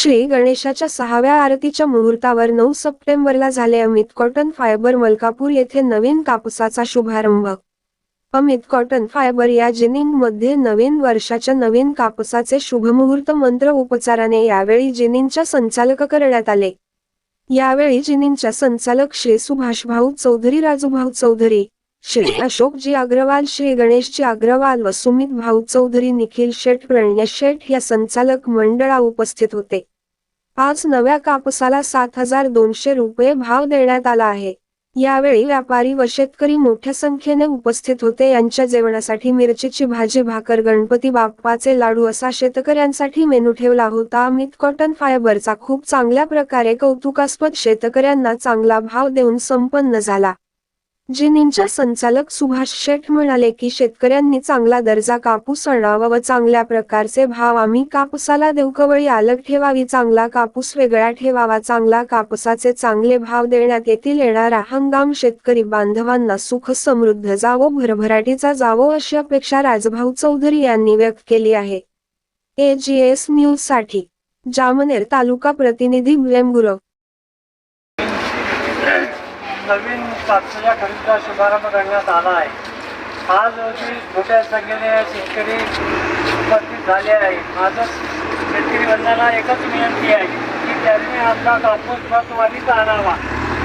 श्री गणेशाच्या सहाव्या आरतीच्या मुहूर्तावर नऊ सप्टेंबरला झाले अमित कॉटन फायबर मलकापूर येथे नवीन कापसाचा शुभारंभ. अमित कॉटन फायबर या जिनिंगमध्ये नवीन वर्षाच्या नवीन कापसाचे शुभमुहूर्त मंत्र उपचाराने यावेळी जिनिंगच्या संचालक करण्यात आले. यावेळी जिनिंगच्या संचालक श्री सुभाष भाऊ चौधरी राजूभाऊ चौधरी श्री अशोकजी अग्रवाल श्री गणेशजी अग्रवाल व सुमित भाऊ चौधरी निखिल शेठ प्रण्य शेठ या संचालक मंडळा उपस्थित होते. आज नव्या कापसाला सात हजार दोनशे रुपये भाव देण्यात आला आहे. यावेळी व्यापारी व शेतकरी मोठ्या संख्येने उपस्थित होते. यांच्या जेवणासाठी मिरचीची भाजी भाकर गणपती बाप्पाचे लाडू असा शेतकऱ्यांसाठी मेनू ठेवला होता. अमित कॉटन फायबरचा खूप चांगल्या प्रकारे कौतुकास्पद शेतकऱ्यांना चांगला भाव देऊन संपन्न झाला. जिनींच्या संचालक सुभाष शेठ म्हणाले की शेतकऱ्यांनी चांगला दर्जा कापूस आणावा व चांगल्या प्रकारचे भाव आम्ही कापसाला देवकवळी अलग ठेवावी चांगला कापूस वेगळा ठेवावा चांगला कापसाचे चांगले भाव देण्यात येतील येणारा हंगाम शेतकरी बांधवांना सुख समृद्ध जावो भरभराटीचा जावो अशी अपेक्षा राजभाऊ चौधरी यांनी व्यक्त केली आहे. एजीएस न्यूजसाठी जामनेर तालुका प्रतिनिधी ब्लेम गुरव नवीन कापसाच्या खरेदीचा शुभारंभ करण्यात आला आहे. आज रोजी मोठ्या संख्येने शेतकरी उपस्थित झाले आहे. माझं शेतकरी बंधाला एकच विनंती आहे की त्यांनी आपला कापूस महत्वानीचा आणावा.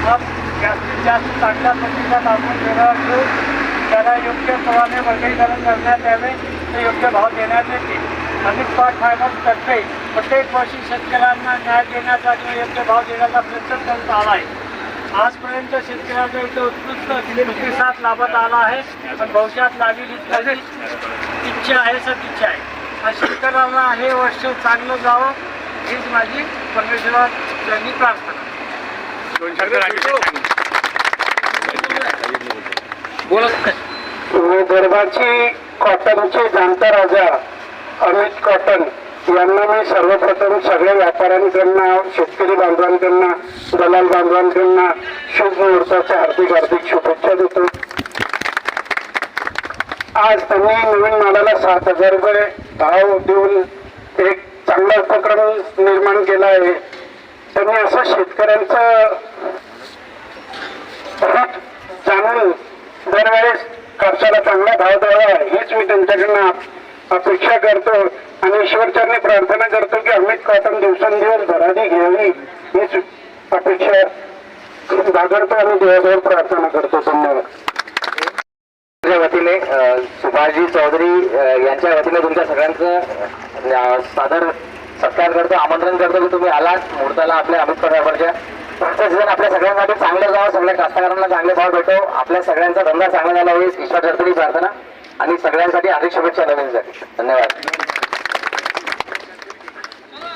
हा जास्तीत जास्त चांगल्या पद्धतीचा कापूस वेगळा ठेवून त्याला योग्य प्रमाणे वर्गीकरण करण्यात यावे ते योग्य भाव देण्यात येतील. अमित पाठ फायबर्सतर्फे प्रत्येक वर्षी शेतकऱ्यांना न्याय देण्याचा किंवा योग्य भाव देण्याचा प्रयत्न करत आला आहे. आजपर्यंत शेतकऱ्यांचा इथं उत्कृष्ट प्रतिसाद लाभत आला आहे. पण भविष्यात लागेल इच्छा आहे सदिच्छा आहे. आणि शेतकऱ्यांना हे वर्ष चांगलं जावं हीच माझी परमेश्वरांनी प्रार्थना. विदर्भाची कॉटनचे जाणता राजा अमित कॉटन यांना मी सर्वप्रथम सगळ्या व्यापाऱ्यांकडनं शेतकरी बांधवांकडनं दलाल बांधवांकडनं शुभ मुहूर्ताच्या हार्दिक हार्दिक शुभेच्छा देतो. आज त्यांनी नवीन मालाला सात हजार रुपये भाव देऊन एक चांगला उपक्रम निर्माण केला आहे. त्यांनी असं शेतकऱ्यांचं हित जाणून दरवेळेस कापसाला चांगला भाव द्यावा हीच मी त्यांच्याकडनं अपेक्षा करतो. आणि ईश्वरचरणी प्रार्थना करतो की अमित कॉटन दिवसेंदिवस भरारी घ्यावी. हीच अपेक्षा बागडतो आणि देवाजवळ प्रार्थना करतो. धन्यवाद. माझ्या वतीने सुभाषजी चौधरी यांच्या वतीने तुमच्या सगळ्यांचं सादर सत्कार करतो आमंत्रण करतो की तुम्ही आलात. मुहूर्ताला आपल्या अमित पडवावरच्या पुढचं सीझन आपल्या सगळ्यांसाठी चांगलं जावं सगळ्या कास्तकारांना चांगले भाव भेटो. आपल्या सगळ्यांचा धंदा चांगला झाला होईल. ईश्वर प्रार्थना. आणि सगळ्यांसाठी अधिक शुभेच्छा नवीनसाठी. धन्यवाद.